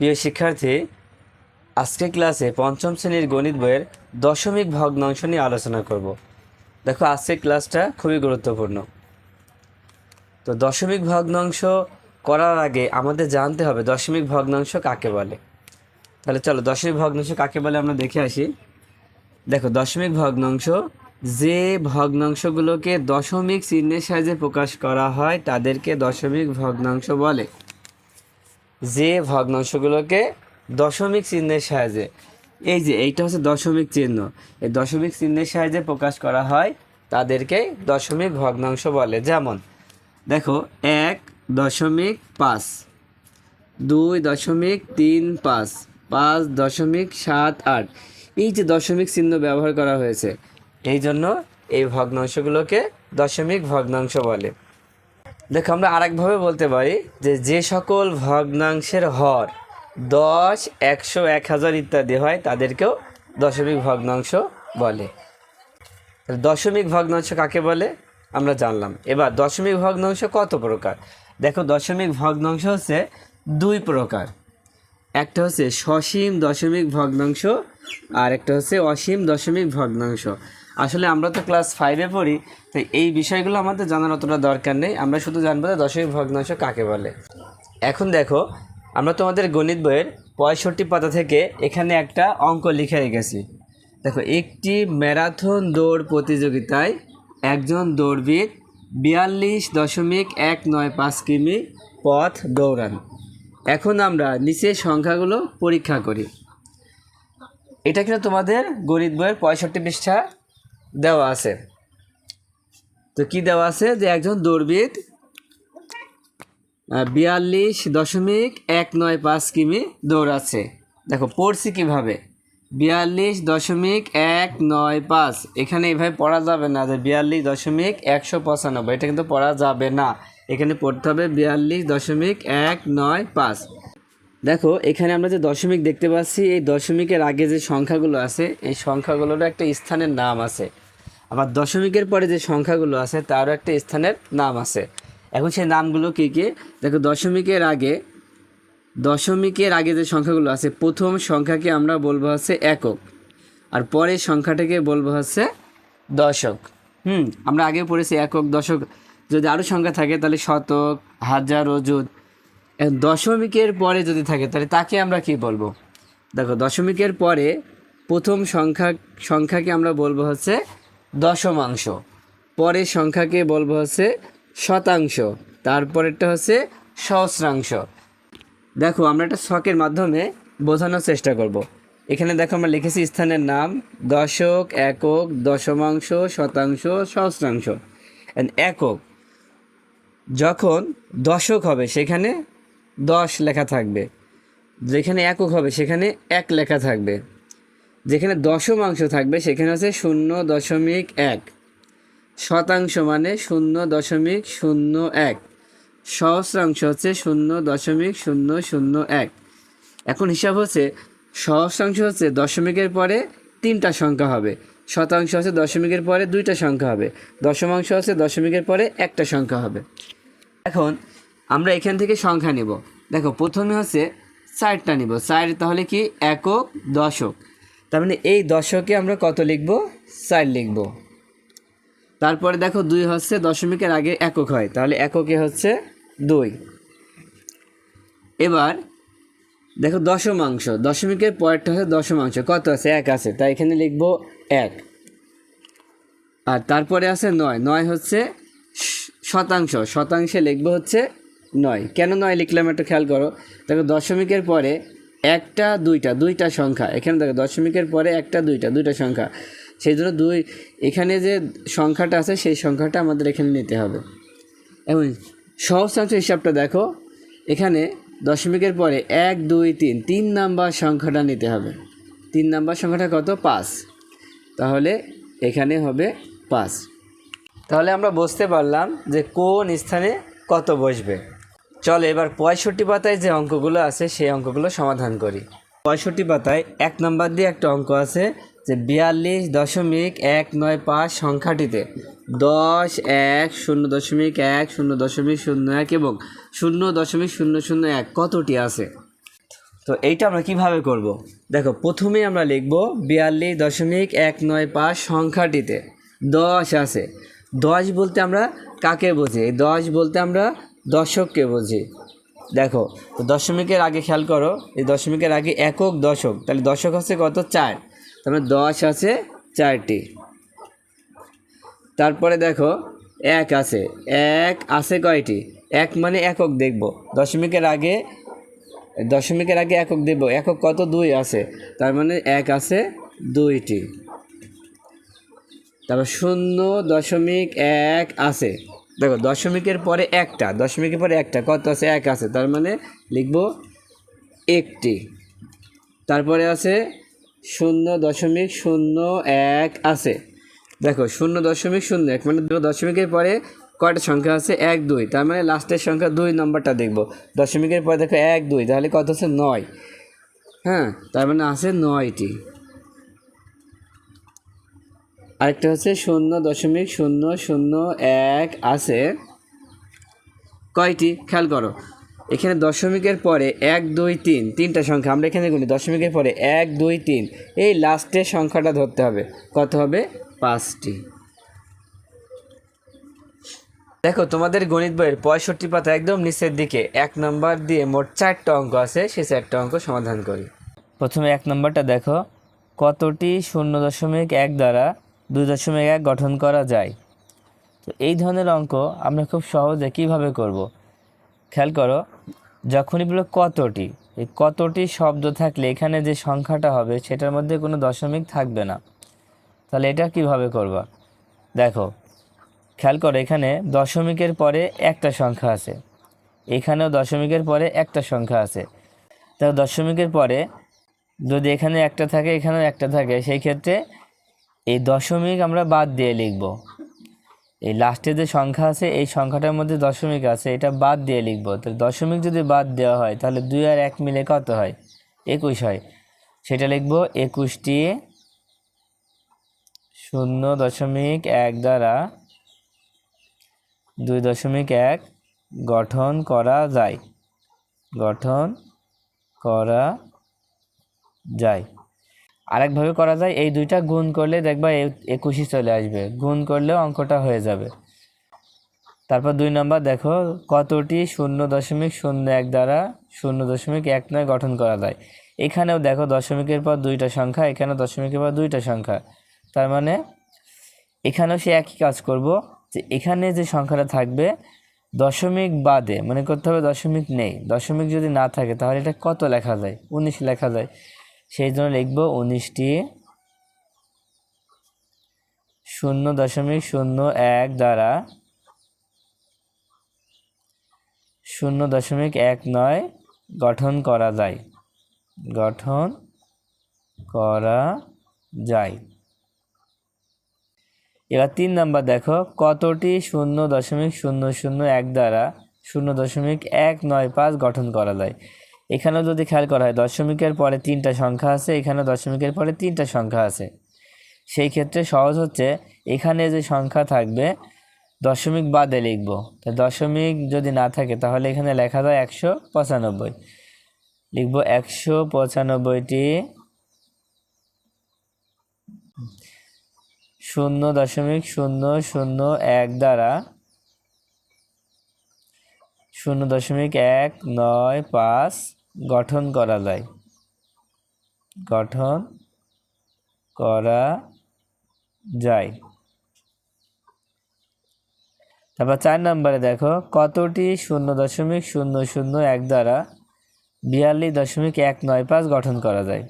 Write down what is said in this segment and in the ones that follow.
প্রিয় শিক্ষার্থী, আজকের ক্লাসে পঞ্চম শ্রেণির গণিত বইয়ের দশমিক ভগ্নাংশ নিয়ে আলোচনা করব। দেখো, আজকের ক্লাসটা খুবই গুরুত্বপূর্ণ। তো দশমিক ভগ্নাংশ করার আগে আমাদের জানতে হবে দশমিক ভগ্নাংশ কাকে বলে। তাহলে চলো, দশমিক ভগ্নাংশ কাকে বলে আমরা দেখে আসি। দেখো, দশমিক ভগ্নাংশ, যে ভগ্নাংশগুলোকে দশমিক চিহ্নের সাহায্যে প্রকাশ করা হয়, তাদেরকে দশমিক ভগ্নাংশ বলে। যে ভগ্নাংশগুলোকে দশমিক চিহ্নের সাহায্যে, এই যে এইটা হচ্ছে দশমিক চিহ্ন, এই দশমিক চিহ্নের সাহায্যে প্রকাশ করা হয় তাদেরকে দশমিক ভগ্নাংশ বলে। যেমন, দেখো, এক দশমিক পাঁচ, দুই দশমিক তিন পাঁচ পাঁচ দশমিক সাত আট, এই যে দশমিক চিহ্ন ব্যবহার করা হয়েছে, এই জন্য এই ভগ্নাংশগুলোকে দশমিক ভগ্নাংশ বলে। দেখো, আমরা আরেকভাবে বলতে পারি যে যে সকল ভগ্নাংশের হর দশ, একশো, এক হাজার ইত্যাদি হয়, তাদেরকেও দশমিক ভগ্নাংশ বলে। দশমিক ভগ্নাংশ কাকে বলে? আমরা জানলাম। এবার দশমিক ভগ্নাংশ কত প্রকার? দেখো, দশমিক ভগ্নাংশ হচ্ছে দুই প্রকার। একটা হচ্ছে সসীম দশমিক ভগ্নাংশ আর একটা হচ্ছে অসীম দশমিক ভগ্নাংশ। আসলে আমরা তো ক্লাস ফাইভে পড়ি, তো এই বিষয়গুলো আমাদের জানার অতটা দরকার নেই। আমরা শুধু জানব যে দশমিক ভগ্নাংশ কাকে বলে। এখন দেখো, আমরা তোমাদের গণিত বইয়ের পঁয়ষট্টি পাতা থেকে এখানে একটা অঙ্ক লিখে রেখেছি। দেখো, একটি ম্যারাথন দৌড় প্রতিযোগিতায় একজন দৌড়বিদ বিয়াল্লিশ দশমিক এক নয় পাঁচ কিমি পথ দৌড়ান। এখন আমরা নিচের সংখ্যাগুলো পরীক্ষা করি। এটা কিন্তু তোমাদের গণিত বইয়ের পঁয়ষট্টি পৃষ্ঠা দেওয়া আছে। তো কি দেওয়া আছে? যে একজন দৌড়বিদ বিয়াল্লিশ দশমিক এক নয় পাঁচ কিমি দৌড়াচ্ছে। দেখো, পড়ছি কীভাবে? বিয়াল্লিশ দশমিক এক নয় পাঁচ। এখানে এভাবে পড়া যাবে না যে বিয়াল্লিশ দশমিক একশো পঁচানব্বই। এটা কিন্তু পড়া যাবে না। এখানে পড়তে হবে বিয়াল্লিশ দশমিক এক নয় পাঁচ। দেখো, এখানে আমরা যে দশমিক দেখতে পাচ্ছি, এই দশমিকের আগে যে সংখ্যাগুলো আছে, এই সংখ্যাগুলোর একটা স্থানের নাম আছে। আবার দশমিকের পরে যে সংখ্যাগুলো আছে, তারও একটা স্থানের নাম আছে। এখন সেই নামগুলো কী কী? দেখো, দশমিকের আগে দশমিকের আগে যে সংখ্যাগুলো আছে, প্রথম সংখ্যাকে আমরা বলব হচ্ছে একক। আর পরের সংখ্যাটাকে বলব হচ্ছে দশক। হুম, আমরা আগে পড়েছি একক, দশক। যদি আরও সংখ্যা থাকে, তাহলে শতক, হাজার, অযুত। দশমিকের পরে যদি থাকে, তাহলে তাকে আমরা কি বলব? দেখো, দশমিকের পরে প্রথম সংখ্যা, সংখ্যাকে আমরা বলব হচ্ছে দশমাংশ। পরের সংখ্যাকে বলব হচ্ছে শতাংশ। তারপরেরটা হচ্ছে সহস্রাংশ। দেখো, আমরা একটা ছকের মাধ্যমে বোঝানোর চেষ্টা করব। এখানে দেখো আমরা লিখেছি স্থানের নাম, দশক, একক, দশমাংশ, শতাংশ, সহস্রাংশ। একক, যখন দশক হবে, সেখানে দশ লেখা থাকবে। যেখানে একক হবে, সেখানে এক লেখা থাকবে। যেখানে দশমাংশ থাকবে, সেখানে হচ্ছে শূন্য দশমিক এক। শতাংশ মানে শূন্য দশমিক শূন্য এক। সহস্রাংশ হচ্ছে শূন্য দশমিক শূন্য শূন্য এক। এখন হিসাব হচ্ছে, সহস্রাংশ হচ্ছে দশমিকের পরে তিনটা সংখ্যা হবে। শতাংশ হচ্ছে দশমিকের পরে দুইটা সংখ্যা হবে। দশমাংশ হচ্ছে দশমিকের পরে একটা সংখ্যা হবে। এখন আমরা এখান থেকে সংখ্যা নিব। দেখো, প্রথমে হচ্ছে চারটা নিব। চার তাহলে কি? একক দশক। তার মানে এই দশকে আমরা কত লিখব? চার লিখব। তারপরে দেখো দুই হচ্ছে দশমিকের আগে একক হয়, তাহলে এককে হচ্ছে দুই। এবার দেখো দশমাংশ, দশমিকের পরেরটা হচ্ছে দশমাংশ, কত আছে? এক আছে, তাই এখানে লিখব এক। আর তারপরে আছে নয় নয় হচ্ছে শতাংশ, শতাংশে লিখব হচ্ছে নয়। কেন নয় লিখলাম একটু খেয়াল করো? দেখো দশমিকের পরে একটা, দুইটা দুইটা সংখ্যা। এখানে দেখো, দশমিকের পরে একটা, দুইটা দুইটা সংখ্যা। সেই জন্য দুই, এখানে যে সংখ্যাটা আছে, সেই সংখ্যাটা আমাদের এখানে নিতে হবে। এবং সহস্রাংশ হিসাবটা দেখো, এখানে দশমিকের পরে এক, দুই, তিন তিন নাম্বার সংখ্যাটা নিতে হবে। তিন নাম্বার সংখ্যাটা কত? পাঁচ। তাহলে এখানে হবে পাঁচ। তাহলে আমরা বুঝতে পারলাম যে কোন স্থানে কত বসবে। চলো, এবার পঁয়ষট্টি পাতায় যে অঙ্কগুলো আছে, সেই অঙ্কগুলো সমাধান করি। পঁয়ষট্টি পাতায় এক নম্বর দিয়ে একটা অঙ্ক আছে যে বিয়াল্লিশ দশমিক এক নয় পাঁচ সংখ্যাটিতে দশ এক শূন্য দশমিক এক শূন্য দশমিক শূন্য এক এবং শূন্য দশমিক শূন্য শূন্য এক কতটি আছে? তো এইটা আমরা কীভাবে করব? দেখো, প্রথমে আমরা লিখব বিয়াল্লিশ দশমিক এক নয় পাঁচ সংখ্যাটিতে দশ আছে। দশ বলতে আমরা কাকে বুঝি দশ বলতে আমরা দশককে বুঝি। দেখো, তো দশমিকের আগে খেয়াল করো, এই দশমিকের আগে একক দশক, তাহলে দশক আছে কত? চার। তারপরে দশ আছে চারটি। তারপরে দেখো, এক আছে। এক আছে কয়টি? এক মানে একক দেখব। দশমিকের আগে দশমিকের আগে একক দেব একক কত? দুই আছে। তার মানে এক আছে দুইটি। তারপর শূন্য দশমিক এক আছে। দেখো, দশমিকের পরে একটা, দশমিকের পরে একটা, কত আছে? এক আছে, তার মানে লিখব একটি। তারপরে আছে শূন্য দশমিক শূন্য এক আছে। দেখো, শূন্য দশমিক শূন্য এক মানে দশমিকের পরে কয়টা সংখ্যা আছে? এক, দুই। তার মানে লাস্টের সংখ্যা দুই নম্বরটা দেখব। দশমিকের পরে দেখো এক, দুই, তাহলে কত আছে? নয়। হ্যাঁ তার মানে আছে নয়টি। আরেকটা হচ্ছে শূন্য দশমিক শূন্য শূন্য এক আছে। কয়টি? খেয়াল করো। এখানে দশমিকের পরে এক, দুই, তিন, তিনটা সংখ্যা। আমরা এখানে গুনি। দশমিকের পরে এক, দুই, তিন। এই লাস্টের সংখ্যাটা ধরতে হবে। কত হবে? পাঁচটি। দেখো, তোমাদের গণিত বইয়ের পঁয়ষট্টি পাতা একদম নিচের দিকে। এক নম্বর দিয়ে মোট চারটা অঙ্ক আছে। সে চারটা অঙ্ক সমাধান করি। প্রথমে এক নম্বরটা দেখো। কতটি? শূন্য দশমিক এক দ্বারা দুই দশমিক এক গঠন করা যায়। তো এই ধরনের অঙ্ক আমরা খুব সহজে কীভাবে করব। খেয়াল করো, যখনই বলো কতটি, এই কতটি শব্দ থাকলে এখানে যে সংখ্যাটা হবে সেটার মধ্যে কোনো দশমিক থাকবে না। তাহলে এটা কীভাবে করবা? দেখো, খেয়াল করো এখানে দশমিকের পরে একটা সংখ্যা আছে। এখানেও দশমিকের পরে একটা সংখ্যা আছে। তো দশমিকের পরে যদি এখানে একটা থাকে, এখানেও একটা থাকে, সেই ক্ষেত্রে এই দশমিক আমরা বাদ দিয়ে লিখব। এই লাস্টে যে সংখ্যা আছে, এই সংখ্যাটার মধ্যে দশমিক আছে, এটা বাদ দিয়ে লিখব। তো দশমিক যদি বাদ দেওয়া হয়, তাহলে দুই আর এক মিলে কত হয়? একুশ হয়। সেটা লিখব, একুশটি শূন্য দশমিক এক দ্বারা দুই দশমিক এক গঠন করা যায়। গঠন করা যায়। আরেকভাবে করা যায়, এই দুইটা গুণ করলে দেখবা এ- একুশই চলে আসবে। গুণ করলেও অঙ্কটা হয়ে যাবে। তারপর দুই নম্বর দেখো, কতটি শূন্য দশমিক শূন্য এক দ্বারা শূন্য দশমিক এক নয় গঠন করা যায়। এখানেও দেখো দশমিকের পর দুইটা সংখ্যা এখানে দশমিকের পর দুইটা সংখ্যা। তার মানে এখানেও সে একই কাজ করব, যে এখানে যে সংখ্যাটা থাকবে, দশমিক বাদে, মনে করতে হবে দশমিক নেই। দশমিক যদি না থাকে, তাহলে এটা কত লেখা যায়? উনিশ লেখা যায়। সেই জন্য লিখব উনিশটি শূন্য দশমিক শূন্য এক দ্বারা শূন্য দশমিক এক নয় গঠন করা যায়। গঠন করা যায়। এবার তিন নাম্বার দেখো, কতটি শূন্য দশমিক শূন্য শূন্য এক দ্বারা শূন্য দশমিক এক নয় পাঁচ গঠন করা যায়? এখানেও যদি খেয়াল করা হয়, দশমিকের পরে তিনটা সংখ্যা আছে এখানে দশমিকের পরে তিনটা সংখ্যা আছে। সেই ক্ষেত্রে সহজ হচ্ছে, এখানে যে সংখ্যা থাকবে, দশমিক বাদে লিখব। তো দশমিক যদি না থাকে, তাহলে এখানে লেখা যায় একশো পঁচানব্বই। লিখব একশো পঁচানব্বইটি শূন্য দশমিক শূন্য শূন্য এক দ্বারা শূন্য দশমিক এক, নয়, পাঁচ গঠন করা যায়। গঠন করা যায়। তারপর চার নম্বরে দেখো, কতটি শূন্য দশমিক শূন্য শূন্য এক দ্বারা বিয়াল্লিশ দশমিক এক নয় পাঁচ গঠন করা যায়?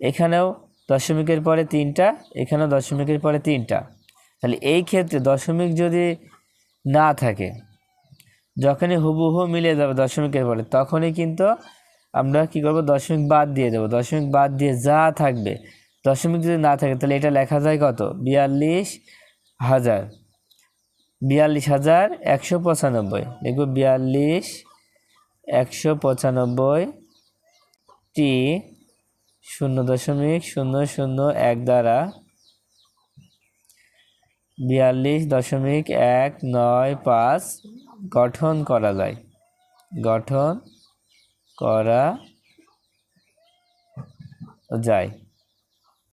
এখানেও দশমিকের পরে তিনটা, এখানেও দশমিকের পরে তিনটা। তাহলে এই ক্ষেত্রে দশমিক যদি না থাকে যখনই হুবহু মিলে যাবে দশমিকের পরে তখনই কিন্তু আমরা কি করব? দশমিক বাদ দিয়ে দেবো। দশমিক বাদ দিয়ে যা থাকবে দশমিক যদি না থাকে, তাহলে এটা লেখা যায় কত? বিয়াল্লিশ হাজার। বিয়াল্লিশ হাজার একশো পঁচানব্বই। দেখব বিয়াল্লিশ একশো পঁচানব্বই টি শূন্য দশমিক শূন্য শূন্য এক দ্বারা বিয়াল্লিশ দশমিক এক নয় পাঁচ গঠন করা যায়। গঠন করা যায়।